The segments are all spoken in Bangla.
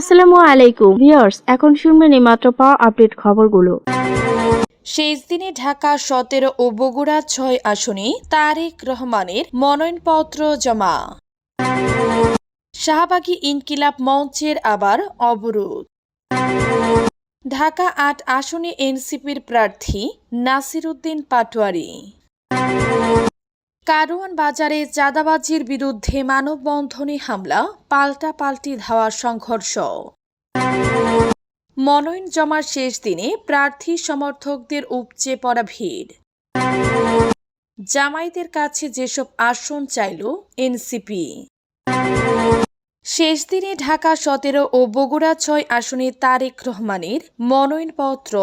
আসসালামু আলাইকুম। ভিউয়ার্স, এখন শুনবেন মাত্র পাওয়া আপডেট খবরগুলো। শেষ দিনে ঢাকা সতেরো ও বগুড়া ছয় আসনে তারেক রহমানের মনোনয়নপত্র জমা। শাহবাগী ইনকিলাব মঞ্চের আবার অবরোধ। ঢাকা আট আসনে এনসিপির প্রার্থী নাসির উদ্দিন পাটোয়ারি। কারওয়ান বাজারে চাঁদাবাজির বিরুদ্ধে মানববন্ধনে হামলা, পাল্টা পাল্টি ধাওয়া সংঘর্ষ। মনোনয়ন জমার শেষ দিনে প্রার্থী সমর্থকদের উপচে পড়া ভিড়। জামাইদের কাছে যেসব আসন চাইল এনসিপি। শেষ দিনে ঢাকা সতেরো ও বগুড়া ছয় আসনে তারেক রহমানের মনোনয়নপত্র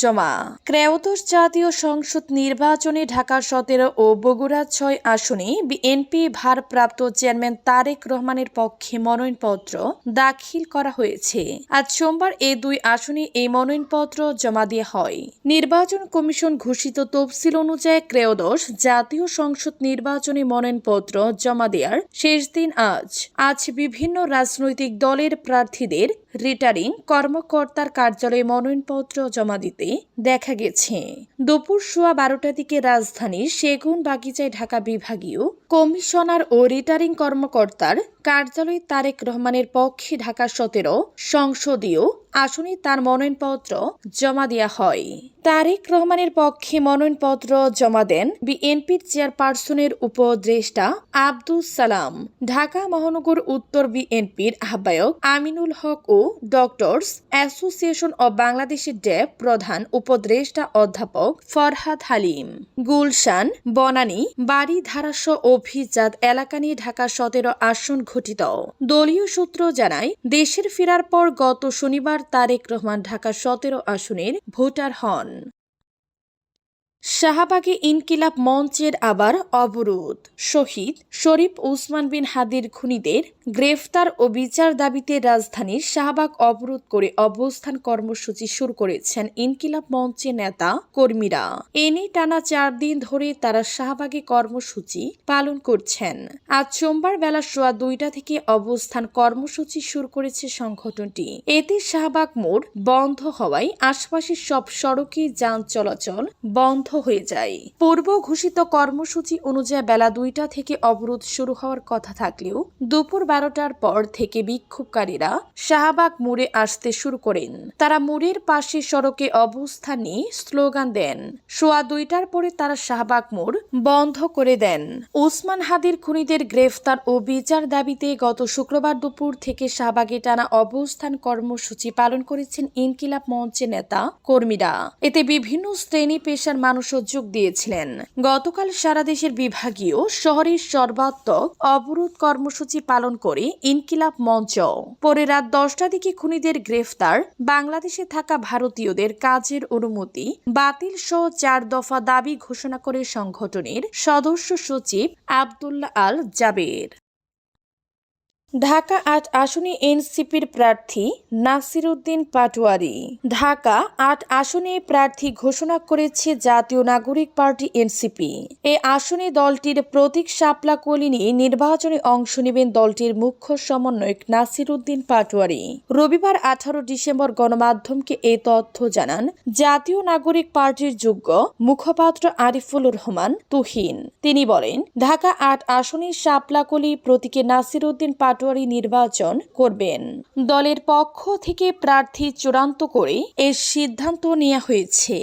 জমা। ক্রেওদশ জাতীয় সংসদ নির্বাচনে ঢাকা সতেরো ও বগুড়া ছয় আসনে বিএনপি ভারপ্রাপ্ত চেয়ারম্যান তারেক রহমানের পক্ষে মনোনয়নপত্র দাখিল করা হয়েছে। আজ সোমবার এ দুই আসনে এই মনোনয়নপত্র জমা দেওয়া হয়। নির্বাচন কমিশন ঘোষিত তফসিল অনুযায়ী ক্রেওদশ জাতীয় সংসদ নির্বাচনী মনোনয়নপত্র জমা দেওয়ার শেষ দিন আজ। আজ বিভিন্ন রাজনৈতিক দলের প্রার্থীদের রিটার্নিং কর্মকর্তার কার্যালয়ে মনোনয়নপত্র জমা দিতে দেখা গেছে। দুপুর সোয়া বারোটার দিকে রাজধানীর সেগুন বাগিচায় ঢাকা বিভাগীয় কমিশনার ও রিটার্নিং কর্মকর্তার কার্যালয়ে তারেক রহমানের পক্ষে ঢাকা সতেরো, সংসদীয় আসনে তার মনোনয়নপত্র জমা দেওয়া হয়। তারেক রহমানের পক্ষে মনোনয়নপত্র জমা দেন বিএনপির চেয়ারপারসনের উপদেষ্টা আব্দুস সালাম। ঢাকা মহানগর উত্তর বিএনপির আহ্বায়ক আমিনুল হক ও ডক্টরস অ্যাসোসিয়েশন অব বাংলাদেশের ডেপ প্রধান উপদেষ্টা অধ্যাপক ফরহাদ হালিম। গুলশান, বনানী বাড়ি ধারাস অভিজাত এলাকা নিয়ে ঢাকা সতেরো আসন ঘটিত দলীয় সূত্র জানায়, দেশের ফেরার পর গত শনিবার তারেক রহমান ঢাকা সতেরো আসনের ভোটার হন। শাহবাগে ইনকিলাব মঞ্চের আবার অবরোধ। শহীদ শরীফ উসমান বিন হাদির খুনিদের গ্রেফতার ও বিচার দাবিতে রাজধানীর শাহবাগ অবরোধ করে অবস্থান কর্মসূচি শুরু করেছেন ইনকিলাব মঞ্চের নেতা কর্মীরা। এনে টানা চার দিন ধরে তারা শাহবাগে কর্মসূচি পালন করছেন। আজ সোমবার বেলা সোয়া দুইটা থেকে অবস্থান কর্মসূচি শুরু করেছে সংগঠনটি। এতে শাহবাগ মোড় বন্ধ হওয়ায় আশপাশের সব সড়কে যান চলাচল বন্ধ হয়ে যায়। পূর্ব ঘোষিত কর্মসূচি অনুযায়ী বেলা দুইটা থেকে অবরোধ শুরু হওয়ার কথা থাকলেও দুপুর বারোটার পর থেকে বিক্ষোভকারীরা শাহবাগ মোড়ে আসতে শুরু করেন। তারা মোড়ের পাশে সড়কে অবস্থান স্লোগান দেন। সোয়া দুইটার পরে তারা শাহবাগ মোড় বন্ধ করে দেন। ওসমান হাদির খুনিদের গ্রেফতার ও বিচার দাবিতে গত শুক্রবার দুপুর থেকে শাহবাগে টানা অবস্থান কর্মসূচি পালন করেছেন ইনকিলাব মঞ্চের নেতা কর্মীরা। এতে বিভিন্ন শ্রেণি পেশার মানুষও যোগ দিয়েছিলেন। গতকাল সারা দেশের বিভাগীয় শহরের সর্বাত্মক অবরোধ কর্মসূচি পালন করে ইনকিলাব মঞ্চ। পরে রাত দশটা দিকে খুনিদের গ্রেফতার বাংলাদেশে থাকা ভারতীয়দের কাজের অনুমতি বাতিল সহ চার দফা দাবি ঘোষণা করে সংগঠনের সদস্য সচিব আবদুল্লাহ আল জাবের। ঢাকা আট আসনে এনসিপির প্রার্থী নাসির উদ্দিন পাটোয়ারি। ঢাকা আট আসনে প্রার্থী ঘোষণা করেছে জাতীয় নাগরিক পার্টি এনসিপি। এ আসনে দলটির প্রতীক শাপলা কলি নিয়ে নির্বাচনে অংশ নেবেন দলটির মুখ্য সমন্বয়ক নাসির উদ্দিন পাটোয়ারি। রবিবার আঠারো ডিসেম্বর গণমাধ্যমকে এ তথ্য জানান, জাতীয় নাগরিক পার্টির যোগ্য মুখপাত্র আরিফুল রহমান তুহিন। তিনি বলেন, ঢাকা আট আসনে শাপলাকলি প্রতীকে নাসির উদ্দিন পাটোয়ারি নির্বাচন করবেন। দলের পক্ষ থেকে প্রার্থী চূড়ান্ত করে এর সিদ্ধান্ত নেওয়া হয়েছে।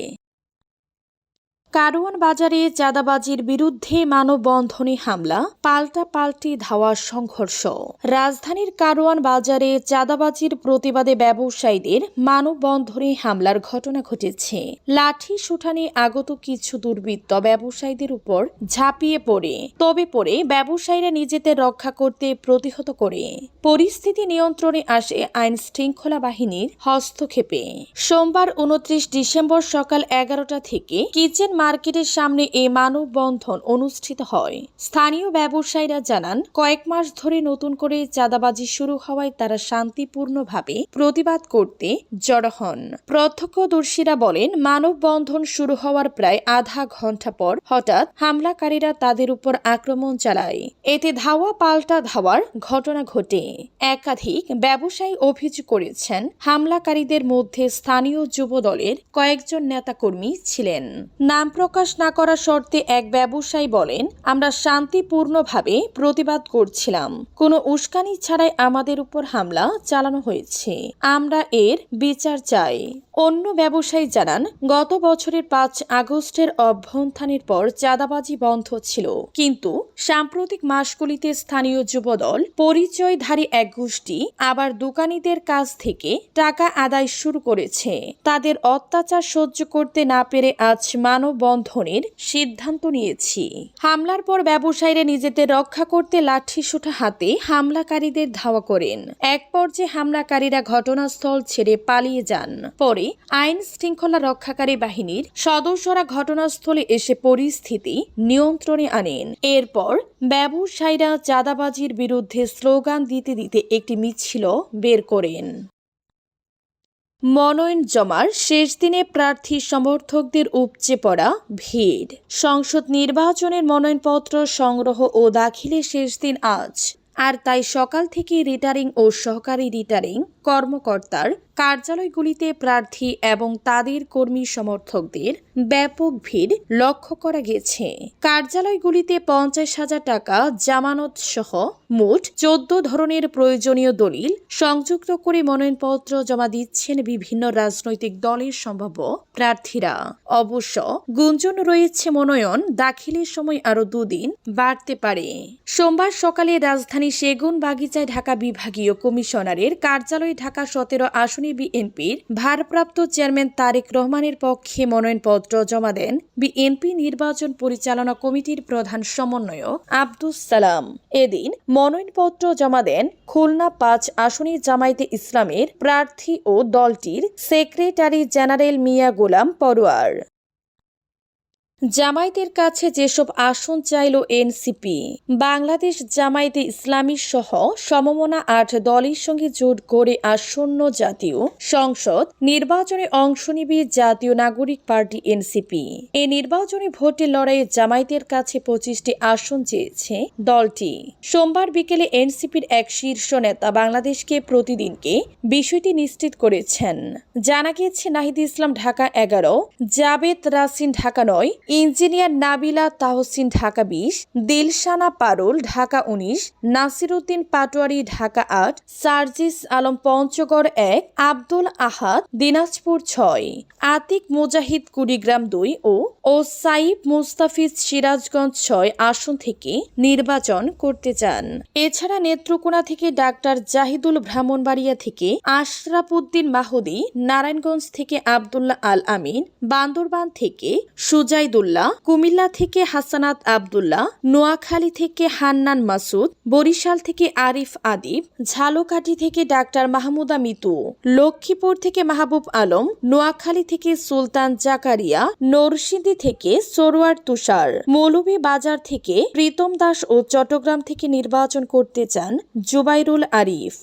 কারওয়ান বাজারে চাঁদাবাজির বিরুদ্ধে মানববন্ধনে হামলা, পাল্টা পাল্টি ধাওয়া সংঘর্ষ। রাজধানীর কারওয়ান বাজারে চাঁদাবাজির প্রতিবাদে ব্যবসায়ীদের মানববন্ধনে হামলার ঘটনা ঘটেছে। লাঠি সুঠানে আগত কিছু দুর্বৃত্ত ব্যবসায়ীদের উপর ঝাঁপিয়ে পড়ে। তবে পড়ে ব্যবসায়ীরা নিজেদের রক্ষা করতে প্রতিহত করে। পরিস্থিতি নিয়ন্ত্রণে আসে আইন শৃঙ্খলা বাহিনীর হস্তক্ষেপে। সোমবার উনত্রিশ ডিসেম্বর সকাল এগারোটা থেকে কিচেন মার্কেটের সামনে এ মানববন্ধন অনুষ্ঠিত হয়। স্থানীয় ব্যবসায়ীরা জানান, কয়েক মাস ধরে নতুন করে চাঁদাবাজি শুরু হওয়ায় তারা শান্তিপূর্ণভাবে প্রতিবাদ করতে জড়ো হন। প্রত্যক্ষদর্শীরা বলেন, মানববন্ধন শুরু হওয়ার প্রায় আধা ঘণ্টা পর হঠাৎ হামলাকারীরা তাদের উপর আক্রমণ চালায়। এতে ধাওয়া পাল্টা ধাওয়ার ঘটনা ঘটে। একাধিক ব্যবসায়ী অভিযোগ করেছেন, হামলাকারীদের মধ্যে স্থানীয় যুব দলের কয়েকজন নেতাকর্মী ছিলেন। নাম প্রকাশ না করা শর্তে এক ব্যবসায়ী বলেন, আমরা শান্তিপূর্ণভাবে প্রতিবাদ করছিলাম। কোনো উস্কানি ছাড়াই আমাদের উপর হামলা চালানো হয়েছে। আমরা এর বিচার চাই। অন্য ব্যবসায়ী জানান, গত বছরের পাঁচ আগস্টের অভ্যন্থানের পর চাঁদাবাজি বন্ধ ছিল। কিন্তু সাম্প্রতিক মাসগুলিতে স্থানীয় যুবদল পরিচয়ধারী এক গোষ্ঠী আবার দোকানীদের কাছ থেকে টাকা আদায় শুরু করেছে। তাদের অত্যাচার সহ্য করতে না পেরে আজ মানববন্ধনের সিদ্ধান্ত নিয়েছি। হামলার পর ব্যবসায়ীরা নিজেদের রক্ষা করতে লাঠি সোটা হাতে হামলাকারীদের ধাওয়া করেন। এক পর্যায়ে হামলাকারীরা ঘটনাস্থল ছেড়ে পালিয়ে যান। পরে আইন শৃঙ্খলা রক্ষাকারী বাহিনীর সদস্যরা ঘটনাস্থলে এসে পরিস্থিতি নিয়ন্ত্রণে আনেন। এরপর ব্যবসায়ীরা চাঁদাবাজির বিরুদ্ধে স্লোগান দিতে দিতে একটি মিছিল বের করেন। মনোনয়ন জমার শেষ দিনে প্রার্থী সমর্থকদের উপচে পড়া ভিড়। সংসদ নির্বাচনের মনোনয়নপত্র সংগ্রহ ও দাখিলের শেষ দিন আজ। আর তাই সকাল থেকে রিটারিং ও সহকারী রিটারিং কর্মকর্তার কার্যালয়গুলিতে প্রার্থী এবং তাদের কর্মী সমর্থকদের ব্যাপক ভিড় লক্ষ্য করা গেছে। কার্যালয়গুলিতে পঞ্চাশ হাজার টাকা জামানত সহ মোট চোদ্দ ধরনের প্রয়োজনীয় দলিল সংযুক্ত করে মনোনয়নপত্র জমা দিচ্ছেন বিভিন্ন রাজনৈতিক দলের সম্ভাব্য প্রার্থীরা। অবশ্য গুঞ্জন রয়েছে মনোনয়ন দাখিলের সময় আরও দুদিন বাড়তে পারে। সোমবার সকালে রাজধানী সেগুন বাগিচায় ঢাকা বিভাগীয় কমিশনারের কার্যালয়ে ঢাকা সতেরো আসনী বিএনপির ভারপ্রাপ্ত চেয়ারম্যান তারেক রহমানের পক্ষে মনোনয়নপত্র জমা দেন বিএনপি নির্বাচন পরিচালনা কমিটির প্রধান সমন্বয়ক আব্দুস সালাম। এদিন মনোনয়নপত্র জমা দেন খুলনা পাঁচ আসনে জামায়াতে ইসলামের প্রার্থী ও দলটির সেক্রেটারি জেনারেল মিয়া গোলাম পরোয়ার। জামায়াতের কাছে যেসব আসন চাইল এনসিপি, বাংলাদেশ জামায়াতে ইসলামী সহ সমমনা আট দলের সঙ্গে জোট করে আসন্ন জাতীয় সংসদ নির্বাচনে অংশ নিবে জাতীয় নাগরিক পার্টি এনসিপি। এই নির্বাচনী ভোটের লড়াইয়ে জামায়াতের কাছে পঁচিশটি আসন চেয়েছে দলটি। সোমবার বিকেলে এনসিপির এক শীর্ষ নেতা বাংলাদেশকে প্রতিদিনকে বিষয়টি নিশ্চিত করেছেন। জানা গিয়েছে, নাহিদ ইসলাম, ঢাকা এগারো, জাবেদ রাসিন, ঢাকা নয় ইঞ্জিনিয়ার নাবিলা তাহসিন ঢাকা বিশ, দিলশানা পারুল ঢাকা উনিশ, নাসিরুদ্দিন পাটোয়ারি ঢাকা আট, সার্জিস আলম পঞ্চগড় এক, আব্দুল আহাদ দিনাজপুর ছয়, আতিক মুজাহিদ কুড়িগ্রাম দুই ও ও সাইব মুস্তাফিজ সিরাজগঞ্জ ছয় আসন থেকে নির্বাচন করতে চান। এছাড়া নেত্রকোনা থেকে ডাক্তার জাহিদুল ব্রাহ্মণবাড়িয়া থেকে আশরাফুদ্দিন মাহুদি, নারায়ণগঞ্জ থেকে আবদুল্লাহ আল আমিন, বান্দরবান থেকে সুজাইদুল্লাহ কুমিল্লা থেকে হাসানাত আবদুল্লাহ, নোয়াখালী থেকে হান্নান মাসুদ, বরিশাল থেকে আরিফ আদিব, ঝালকাঠি থেকে ডাক্তার মাহমুদা মিতু, লক্ষ্মীপুর থেকে মাহবুব আলম, নোয়াখালী থেকে সুলতান জাকারিয়া, নরসিংদী থেকে সরোয়ার তুষার, মৌলভী বাজার থেকে প্রীতম দাস ও চট্টগ্রাম থেকে নির্বাচন করতে চান জুবাইরুল আরিফ।